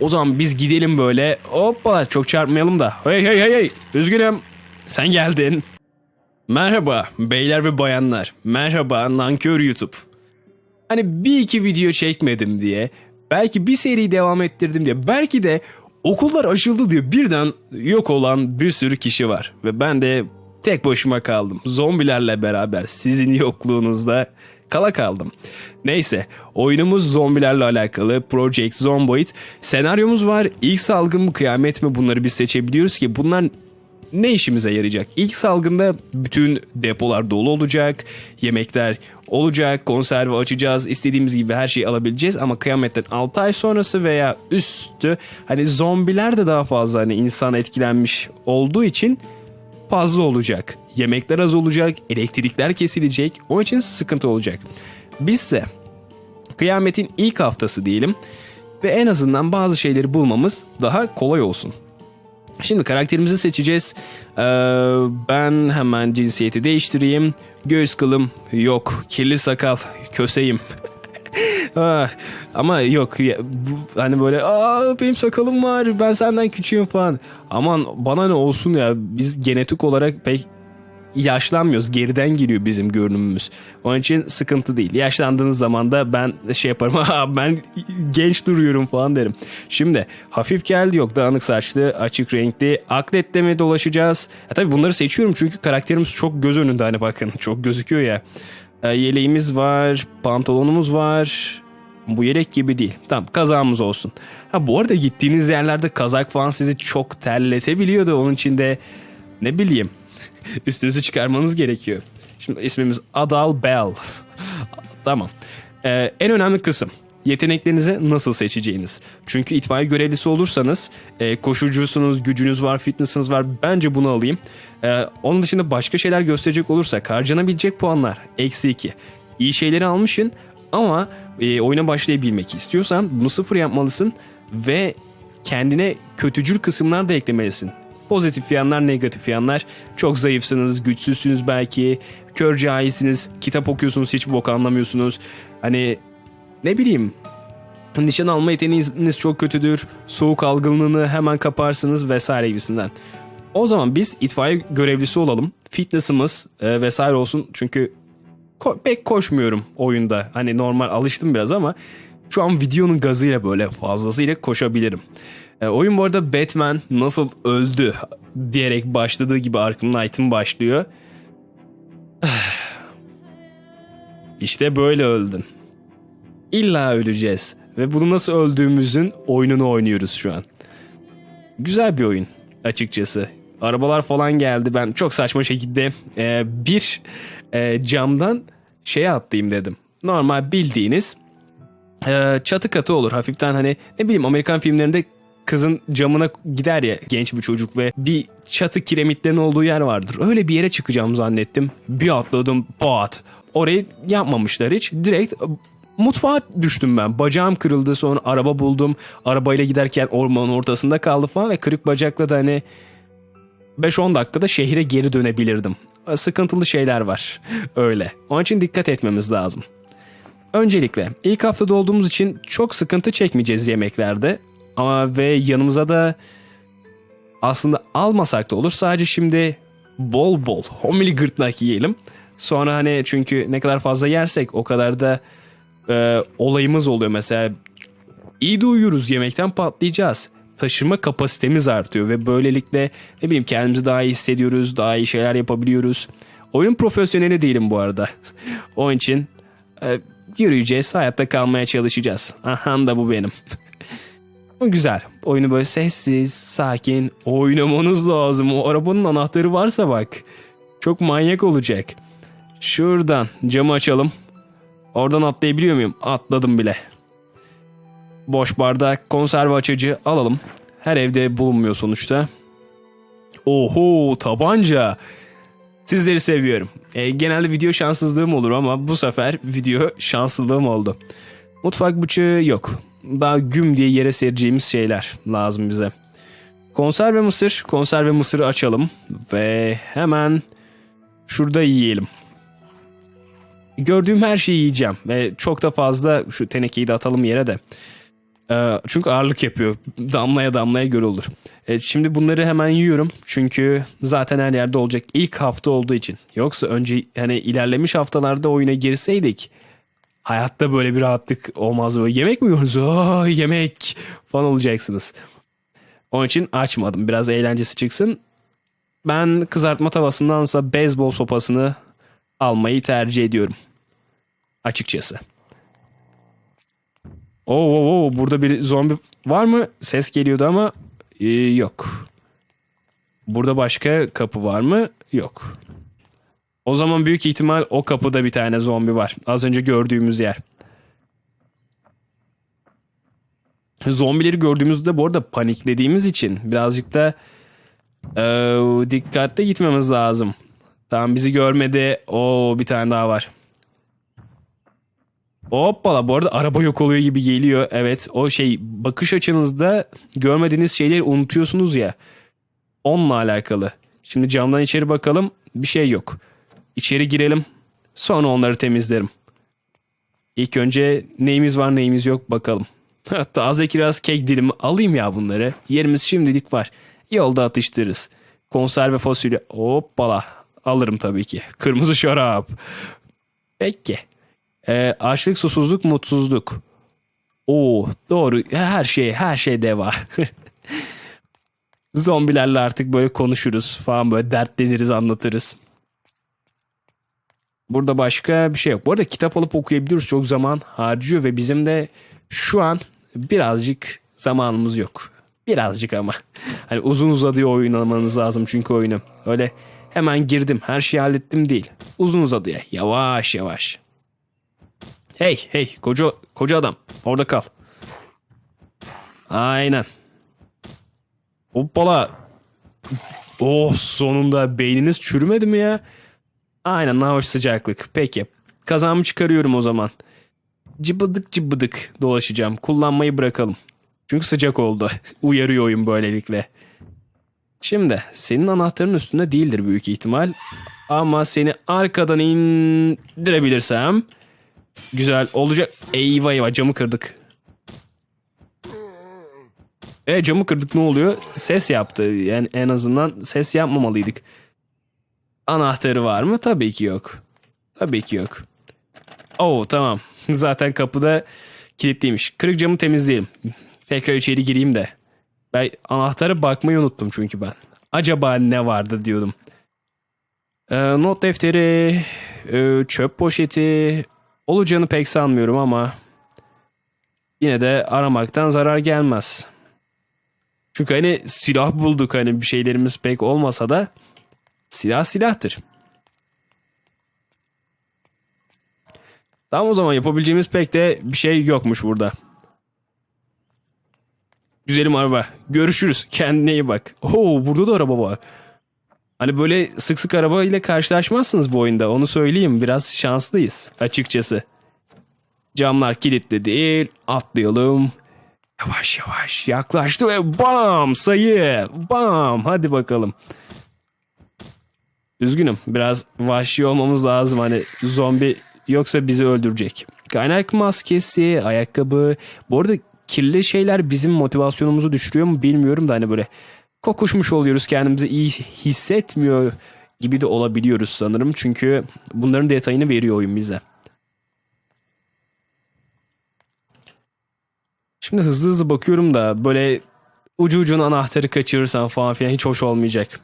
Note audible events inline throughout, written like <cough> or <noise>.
O zaman biz gidelim böyle. Hoppa çok çarpmayalım da. Hey hey hey hey. Üzgünüm. Sen geldin. Merhaba beyler ve bayanlar. Merhaba nankör YouTube. Hani bir iki video çekmedim diye. Belki bir seri devam ettirdim diye. Belki de okullar açıldı diye birden yok olan bir sürü kişi var. Ve ben de tek başıma kaldım. Zombilerle beraber sizin yokluğunuzda kala kaldım. Neyse oyunumuz zombilerle alakalı Project Zomboid. Senaryomuz var. İlk salgın mı kıyamet mi bunları biz seçebiliyoruz ki bunlar ne işimize yarayacak? İlk salgında bütün depolar dolu olacak, yemekler olacak, konserve açacağız, istediğimiz gibi her şeyi alabileceğiz ama kıyametten 6 ay sonrası veya üstü hani zombiler de daha fazla hani insan etkilenmiş olduğu için fazla olacak. Yemekler az olacak, elektrikler kesilecek. O için sıkıntı olacak. Bizse kıyametin ilk haftası diyelim ve en azından bazı şeyleri bulmamız daha kolay olsun. Şimdi karakterimizi seçeceğiz. Ee, ben hemen cinsiyeti değiştireyim. Göğüs kılım yok. Kirli sakal. Köseyim. <laughs> Ah, ama yok ya, bu- hani böyle aa benim sakalım var ben senden küçüğüm falan. Aman bana ne olsun ya biz genetik olarak pek yaşlanmıyoruz. Geriden geliyor bizim görünümümüz. Onun için sıkıntı değil. Yaşlandığınız zaman da ben şey yaparım. <laughs> "Aa, ben genç duruyorum falan derim. Şimdi hafif geldi yok. Dağınık saçlı, açık renkli. Aklette mi dolaşacağız? Ya tabii bunları seçiyorum çünkü karakterimiz çok göz önünde hani bakın. Çok gözüküyor ya. Ee, yeleğimiz var. Pantolonumuz var. Bu yelek gibi değil. Tamam kazağımız olsun. Ha bu arada gittiğiniz yerlerde kazak falan sizi çok terletebiliyordu. Onun için de ne bileyim <laughs> üstünüzü çıkarmanız gerekiyor. Şimdi ismimiz Adal Bell. <laughs> tamam. Ee, en önemli kısım yeteneklerinizi nasıl seçeceğiniz. Çünkü itfaiye görevlisi olursanız e, koşucusunuz, gücünüz var, fitness'ınız var. Bence bunu alayım. Ee, onun dışında başka şeyler gösterecek olursak harcanabilecek puanlar eksi 2. İyi şeyleri almışsın ama e, oyuna başlayabilmek istiyorsan bunu sıfır yapmalısın ve kendine kötücül kısımlar da eklemelisin. Pozitif yanlar, negatif yanlar. Çok zayıfsınız, güçsüzsünüz belki, kör cahilsiniz, kitap okuyorsunuz hiç bok anlamıyorsunuz. Hani ne bileyim nişan alma yeteneğiniz çok kötüdür, soğuk algınlığını hemen kaparsınız vesaire gibisinden. O zaman biz itfaiye görevlisi olalım. Fitness'ımız e, vesaire olsun çünkü ko- pek koşmuyorum oyunda. Hani normal alıştım biraz ama şu an videonun gazıyla böyle fazlasıyla koşabilirim. E, oyun bu arada Batman nasıl öldü diyerek başladığı gibi Arkham Knight'ın başlıyor. <sighs> işte böyle öldün. İlla öleceğiz. Ve bunu nasıl öldüğümüzün oyununu oynuyoruz şu an. Güzel bir oyun açıkçası. Arabalar falan geldi. Ben çok saçma şekilde e, bir e, camdan şeye atlayayım dedim. Normal bildiğiniz çatı katı olur. Hafiften hani ne bileyim Amerikan filmlerinde kızın camına gider ya genç bir çocuk ve bir çatı kiremitlerin olduğu yer vardır. Öyle bir yere çıkacağım zannettim. Bir atladım pat. Orayı yapmamışlar hiç. Direkt e, mutfağa düştüm ben. Bacağım kırıldı sonra araba buldum. Arabayla giderken ormanın ortasında kaldı falan ve kırık bacakla da hani 5-10 dakikada şehre geri dönebilirdim. E, Sıkıntılı şeyler var. <laughs> Öyle. Onun için dikkat etmemiz lazım. Öncelikle ilk haftada olduğumuz için çok sıkıntı çekmeyeceğiz yemeklerde. Ama ve yanımıza da aslında almasak da olur. Sadece şimdi bol bol homili gırtnak yiyelim. Sonra hani çünkü ne kadar fazla yersek o kadar da e, olayımız oluyor. Mesela iyi de uyuyoruz yemekten patlayacağız. Taşıma kapasitemiz artıyor ve böylelikle ne bileyim kendimizi daha iyi hissediyoruz. Daha iyi şeyler yapabiliyoruz. Oyun profesyoneli değilim bu arada. <laughs> Onun için e, yürüyeceğiz, hayatta kalmaya çalışacağız. Aha da bu benim. <laughs> Güzel. Oyunu böyle sessiz, sakin oynamanız lazım. O arabanın anahtarı varsa bak. Çok manyak olacak. Şuradan camı açalım. Oradan atlayabiliyor muyum? Atladım bile. Boş bardak, konserve açıcı alalım. Her evde bulunmuyor sonuçta. Oho tabanca. Sizleri seviyorum. E, genelde video şanssızlığım olur ama bu sefer video şanslılığım oldu. Mutfak bıçağı yok. Daha güm diye yere sereceğimiz şeyler lazım bize. Konserve mısır. Konserve mısırı açalım. Ve hemen şurada yiyelim. Gördüğüm her şeyi yiyeceğim. Ve çok da fazla şu tenekeyi de atalım yere de. Ee, çünkü ağırlık yapıyor. Damlaya damlaya göl olur. Evet, şimdi bunları hemen yiyorum. Çünkü zaten her yerde olacak. İlk hafta olduğu için. Yoksa önce hani ilerlemiş haftalarda oyuna girseydik hayatta böyle bir rahatlık olmaz. Böyle yemek mi yiyoruz? Aa, yemek falan olacaksınız. Onun için açmadım. Biraz eğlencesi çıksın. Ben kızartma tavasındansa beyzbol sopasını almayı tercih ediyorum. Açıkçası. Oo, oo, oo, burada bir zombi var mı? Ses geliyordu ama ee, yok. Burada başka kapı var mı? Yok. O zaman büyük ihtimal o kapıda bir tane zombi var. Az önce gördüğümüz yer. Zombileri gördüğümüzde bu arada paniklediğimiz için birazcık da ee, dikkatli gitmemiz lazım. Tamam bizi görmedi. Oo bir tane daha var. Hoppala bu arada araba yok oluyor gibi geliyor. Evet o şey bakış açınızda görmediğiniz şeyleri unutuyorsunuz ya. Onunla alakalı. Şimdi camdan içeri bakalım. Bir şey yok. İçeri girelim. Sonra onları temizlerim. İlk önce neyimiz var neyimiz yok bakalım. <laughs> Taze kiraz kek dilimi alayım ya bunları. Yerimiz şimdilik var. Yolda atıştırırız. Konserve fasulye. Hoppala. Alırım tabii ki. <laughs> Kırmızı şarap. Peki. Ee, açlık, susuzluk, mutsuzluk. Oo, doğru. Her şey, her şey deva. <laughs> Zombilerle artık böyle konuşuruz falan böyle dertleniriz, anlatırız. Burada başka bir şey yok. Bu arada kitap alıp okuyabiliyoruz. Çok zaman harcıyor ve bizim de şu an birazcık zamanımız yok. Birazcık ama. <laughs> Hani uzun uzadıya oynamanız lazım çünkü oyunu. Öyle hemen girdim, her şeyi hallettim değil. Uzun uzadıya, yavaş yavaş. Hey hey koca koca adam orada kal. Aynen. Hoppala. Oh sonunda beyniniz çürümedi mi ya? Aynen hoş sıcaklık. Peki. Kazağımı çıkarıyorum o zaman. Cıbıdık cıbıdık dolaşacağım. Kullanmayı bırakalım. Çünkü sıcak oldu. <laughs> Uyarıyor oyun böylelikle. Şimdi senin anahtarın üstünde değildir büyük ihtimal. Ama seni arkadan indirebilirsem güzel olacak. Eyvah eyvah camı kırdık. E camı kırdık ne oluyor? Ses yaptı. Yani en azından ses yapmamalıydık. Anahtarı var mı? Tabii ki yok. Tabii ki yok. Oo tamam. <laughs> Zaten kapıda kilitliymiş. Kırık camı temizleyelim. Tekrar içeri gireyim de. Ben anahtarı bakmayı unuttum çünkü ben. Acaba ne vardı diyordum. Ee, not defteri, e, çöp poşeti olacağını pek sanmıyorum ama yine de aramaktan zarar gelmez. Çünkü hani silah bulduk hani bir şeylerimiz pek olmasa da silah silahtır. Tamam o zaman yapabileceğimiz pek de bir şey yokmuş burada. Güzelim araba. Görüşürüz. Kendine iyi bak. Oo burada da araba var. Hani böyle sık sık araba ile karşılaşmazsınız bu oyunda. Onu söyleyeyim. Biraz şanslıyız açıkçası. Camlar kilitli değil. Atlayalım. Yavaş yavaş yaklaştı ve bam sayı. Bam hadi bakalım. Üzgünüm biraz vahşi olmamız lazım hani zombi yoksa bizi öldürecek. Kaynak maskesi, ayakkabı. Bu arada kirli şeyler bizim motivasyonumuzu düşürüyor mu bilmiyorum da hani böyle kokuşmuş oluyoruz kendimizi iyi hissetmiyor gibi de olabiliyoruz sanırım. Çünkü bunların detayını veriyor oyun bize. Şimdi hızlı hızlı bakıyorum da böyle ucu ucuna anahtarı kaçırırsan falan filan hiç hoş olmayacak.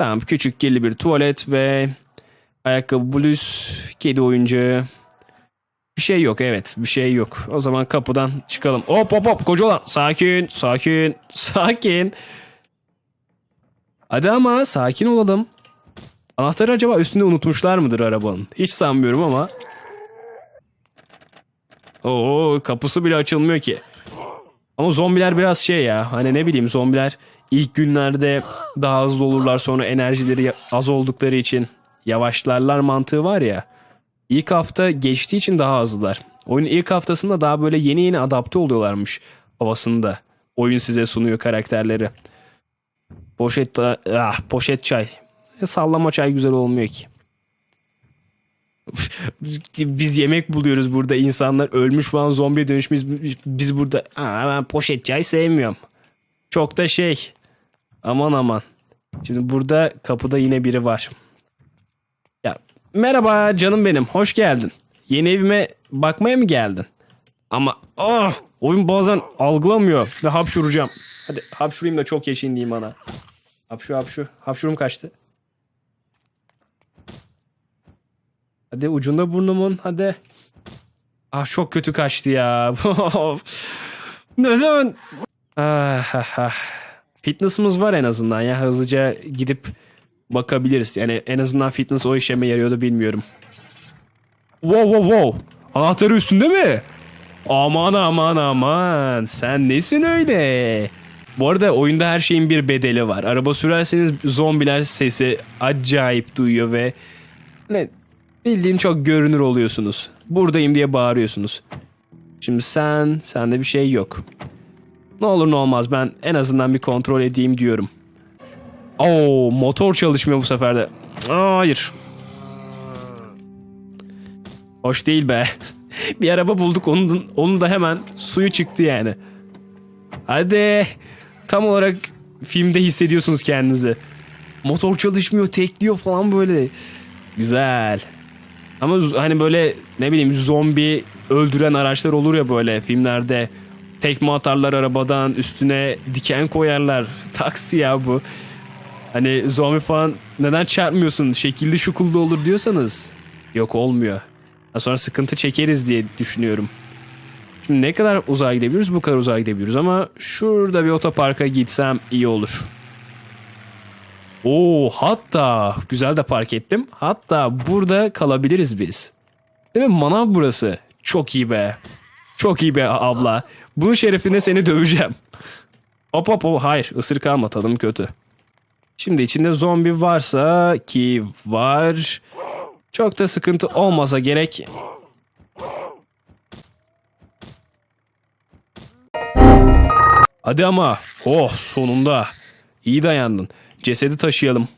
Tamam küçük kirli bir tuvalet ve ayakkabı bluz, kedi oyuncağı. Bir şey yok evet bir şey yok. O zaman kapıdan çıkalım. Hop hop hop koca olan sakin sakin <laughs> sakin. Hadi ama sakin olalım. Anahtarı acaba üstünde unutmuşlar mıdır arabanın? Hiç sanmıyorum ama. Oo kapısı bile açılmıyor ki. Ama zombiler biraz şey ya. Hani ne bileyim zombiler ilk günlerde daha hızlı olurlar sonra enerjileri az oldukları için yavaşlarlar mantığı var ya. İlk hafta geçtiği için daha hızlılar. Oyunun ilk haftasında daha böyle yeni yeni adapte oluyorlarmış havasında. Oyun size sunuyor karakterleri. Poşet, ah, poşet çay. E, Sallama çay güzel olmuyor ki. <laughs> Biz yemek buluyoruz burada. insanlar ölmüş falan zombiye dönüşmüş. Biz burada Aa, ben poşet çay sevmiyorum. Çok da şey. Aman aman. Şimdi burada kapıda yine biri var. Ya merhaba canım benim. Hoş geldin. Yeni evime bakmaya mı geldin? Ama ah oyun bazen algılamıyor ve hapşuracağım. Hadi hapşurayım da çok yaşayın diyeyim ana. Hapşu hapşu. Hapşurum kaçtı. Hadi ucunda burnumun hadi. Ah çok kötü kaçtı ya. <laughs> Neden? Ah, ah, ah. Fitness'ımız var en azından ya hızlıca gidip bakabiliriz. Yani en azından fitness o işeme yarıyordu bilmiyorum. Wow wow wow. Anahtarı üstünde mi? Aman aman aman. Sen nesin öyle? Bu arada oyunda her şeyin bir bedeli var. Araba sürerseniz zombiler sesi acayip duyuyor ve ne bildiğin çok görünür oluyorsunuz. Buradayım diye bağırıyorsunuz. Şimdi sen, sende bir şey yok. Ne olur ne olmaz ben en azından bir kontrol edeyim diyorum. Oo motor çalışmıyor bu sefer de. Hayır. Hoş değil be. <laughs> bir araba bulduk onun, onun da hemen suyu çıktı yani. Hadi. Tam olarak filmde hissediyorsunuz kendinizi. Motor çalışmıyor, tekliyor falan böyle. Güzel. Ama hani böyle ne bileyim zombi öldüren araçlar olur ya böyle filmlerde. Tekme atarlar arabadan üstüne diken koyarlar. Taksi ya bu. Hani zombi falan neden çarpmıyorsun? Şekilli şukullu olur diyorsanız. Yok olmuyor. Ha, Sonra sıkıntı çekeriz diye düşünüyorum. Şimdi ne kadar uzağa gidebiliyoruz? Bu kadar uzağa gidebiliyoruz ama şurada bir otoparka gitsem iyi olur. Oo hatta güzel de park ettim. Hatta burada kalabiliriz biz. Değil mi? Manav burası. Çok iyi be. Çok iyi be abla. Bunun şerefine seni döveceğim. Hop hop hop. Hayır ısırık alma tadım kötü. Şimdi içinde zombi varsa ki var. Çok da sıkıntı olmasa gerek. Hadi ama. Oh sonunda. İyi dayandın. Cesedi taşıyalım.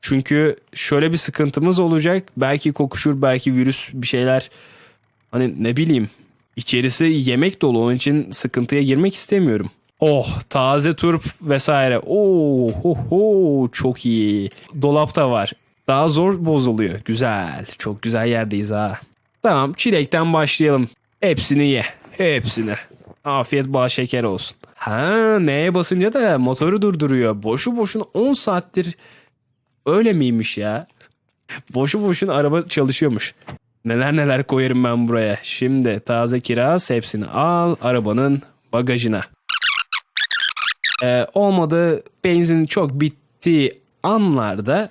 Çünkü şöyle bir sıkıntımız olacak. Belki kokuşur, belki virüs bir şeyler. Hani ne bileyim. İçerisi yemek dolu. Onun için sıkıntıya girmek istemiyorum. Oh taze turp vesaire. Oh ho ho çok iyi. Dolapta var. Daha zor bozuluyor. Güzel. Çok güzel yerdeyiz ha. Tamam çilekten başlayalım. Hepsini ye. Hepsini. Afiyet bal şeker olsun. Ha neye basınca da motoru durduruyor. Boşu boşuna 10 saattir öyle miymiş ya? Boşu boşuna araba çalışıyormuş. Neler neler koyarım ben buraya. Şimdi taze kiraz hepsini al arabanın bagajına. Ee, olmadı benzin çok bittiği anlarda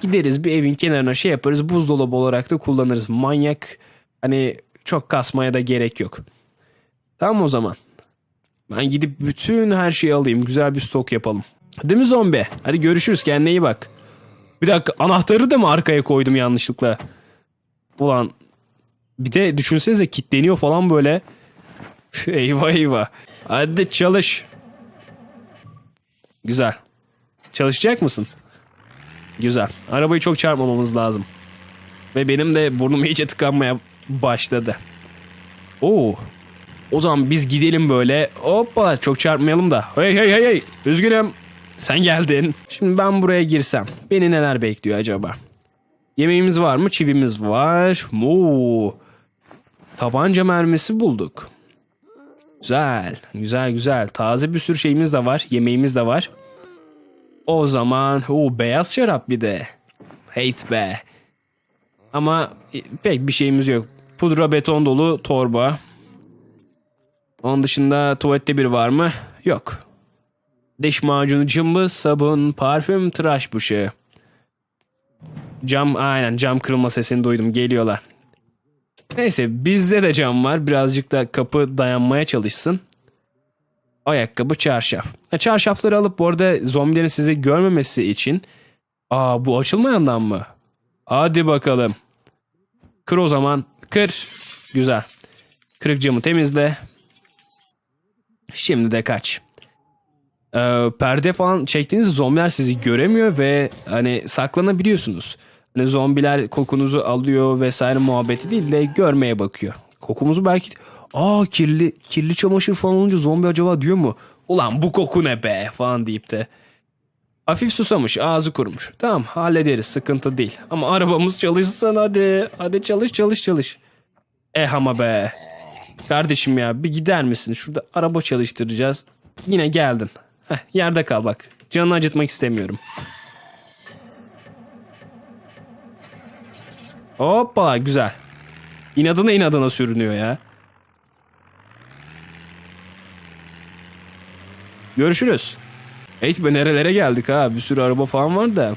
gideriz bir evin kenarına şey yaparız buzdolabı olarak da kullanırız. Manyak hani çok kasmaya da gerek yok. Tamam o zaman. Ben gidip bütün her şeyi alayım. Güzel bir stok yapalım. Değil mi zombi? Hadi görüşürüz. Kendine iyi bak. Bir dakika anahtarı da mı arkaya koydum yanlışlıkla? Ulan bir de düşünsenize kilitleniyor falan böyle. eyvah eyvah. Hadi çalış. Güzel. Çalışacak mısın? Güzel. Arabayı çok çarpmamamız lazım. Ve benim de burnum iyice tıkanmaya başladı. Oo. O zaman biz gidelim böyle. Hoppa çok çarpmayalım da. Hey hey hey hey. Üzgünüm. Sen geldin. Şimdi ben buraya girsem. Beni neler bekliyor acaba? Yemeğimiz var mı? Çivimiz var. Mu. Tabanca mermisi bulduk. Güzel. Güzel güzel. Taze bir sürü şeyimiz de var. Yemeğimiz de var. O zaman o beyaz şarap bir de. Hate be. Ama e, pek bir şeyimiz yok. Pudra beton dolu torba. Onun dışında tuvalette bir var mı? Yok. Diş macunu, cımbız, sabun, parfüm, tıraş bıçağı. Cam aynen cam kırılma sesini duydum geliyorlar. Neyse bizde de cam var. Birazcık da kapı dayanmaya çalışsın. Ayakkabı, çarşaf. Ha, çarşafları alıp bu arada zombilerin sizi görmemesi için. Aa bu açılmayandan mı? Hadi bakalım. Kır o zaman. Kır. Güzel. Kırık camı temizle. Şimdi de kaç. Ee, perde falan çektiğiniz zombiler sizi göremiyor ve hani saklanabiliyorsunuz. Hani zombiler kokunuzu alıyor vesaire muhabbeti değil de görmeye bakıyor. Kokumuzu belki aa kirli kirli çamaşır falan olunca zombi acaba diyor mu? Ulan bu koku ne be falan deyip de. Hafif susamış ağzı kurumuş. Tamam hallederiz sıkıntı değil. Ama arabamız çalışsın hadi. Hadi çalış çalış çalış. Eh ama be. Kardeşim ya bir gider misin? Şurada araba çalıştıracağız. Yine geldin. Heh, yerde kal bak. Canını acıtmak istemiyorum. Hoppa güzel. İnadına inadına sürünüyor ya. Görüşürüz. Evet be nerelere geldik ha. Bir sürü araba falan var da.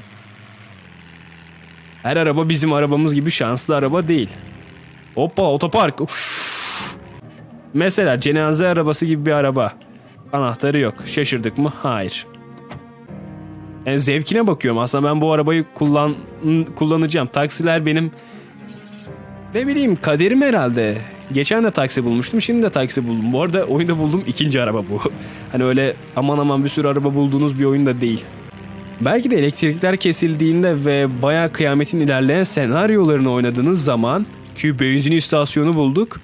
Her araba bizim arabamız gibi şanslı araba değil. Hoppa otopark. Uf. Mesela cenaze arabası gibi bir araba. Anahtarı yok. Şaşırdık mı? Hayır. Yani zevkine bakıyorum. Aslında ben bu arabayı kullan kullanacağım. Taksiler benim ne bileyim kaderim herhalde. Geçen de taksi bulmuştum. Şimdi de taksi buldum. Bu arada oyunda bulduğum ikinci araba bu. <laughs> Hani öyle aman aman bir sürü araba bulduğunuz bir oyunda değil. Belki de elektrikler kesildiğinde ve bayağı kıyametin ilerleyen senaryolarını oynadığınız zaman ki benzin istasyonu bulduk.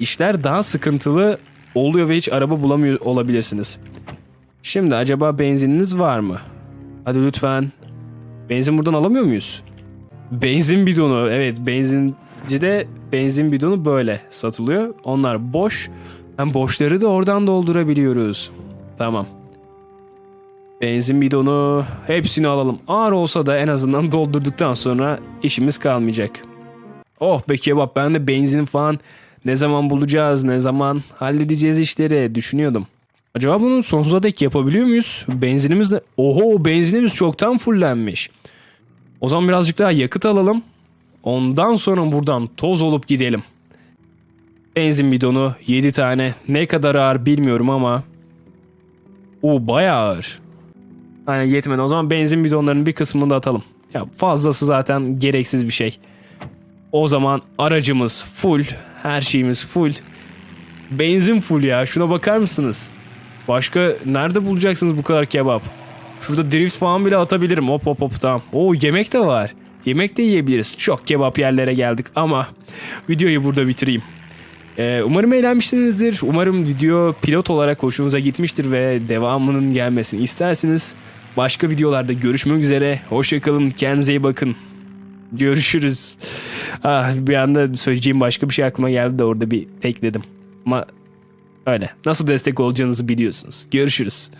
İşler daha sıkıntılı oluyor ve hiç araba bulamıyor olabilirsiniz. Şimdi acaba benzininiz var mı? Hadi lütfen. Benzin buradan alamıyor muyuz? Benzin bidonu. Evet benzincide benzin bidonu böyle satılıyor. Onlar boş. Hem boşları da oradan doldurabiliyoruz. Tamam. Benzin bidonu hepsini alalım. Ağır olsa da en azından doldurduktan sonra işimiz kalmayacak. Oh be kebap ben de benzin falan ne zaman bulacağız ne zaman halledeceğiz işleri düşünüyordum. Acaba bunu sonsuza dek yapabiliyor muyuz? Benzinimiz de... Oho benzinimiz çoktan fullenmiş. O zaman birazcık daha yakıt alalım. Ondan sonra buradan toz olup gidelim. Benzin bidonu 7 tane. Ne kadar ağır bilmiyorum ama. O bayağı ağır. Aynen yetmedi. O zaman benzin bidonlarının bir kısmını da atalım. Ya fazlası zaten gereksiz bir şey. O zaman aracımız full. Her şeyimiz full. Benzin full ya. Şuna bakar mısınız? Başka nerede bulacaksınız bu kadar kebap? Şurada drift falan bile atabilirim. Hop hop hop tamam. Oo yemek de var. Yemek de yiyebiliriz. Çok kebap yerlere geldik ama videoyu burada bitireyim. Ee, umarım eğlenmişsinizdir. Umarım video pilot olarak hoşunuza gitmiştir ve devamının gelmesini istersiniz. Başka videolarda görüşmek üzere. Hoşçakalın. Kendinize iyi bakın. Görüşürüz. Ah, bir anda söyleyeceğim başka bir şey aklıma geldi de orada bir tekledim. Ama öyle. Nasıl destek olacağınızı biliyorsunuz. Görüşürüz.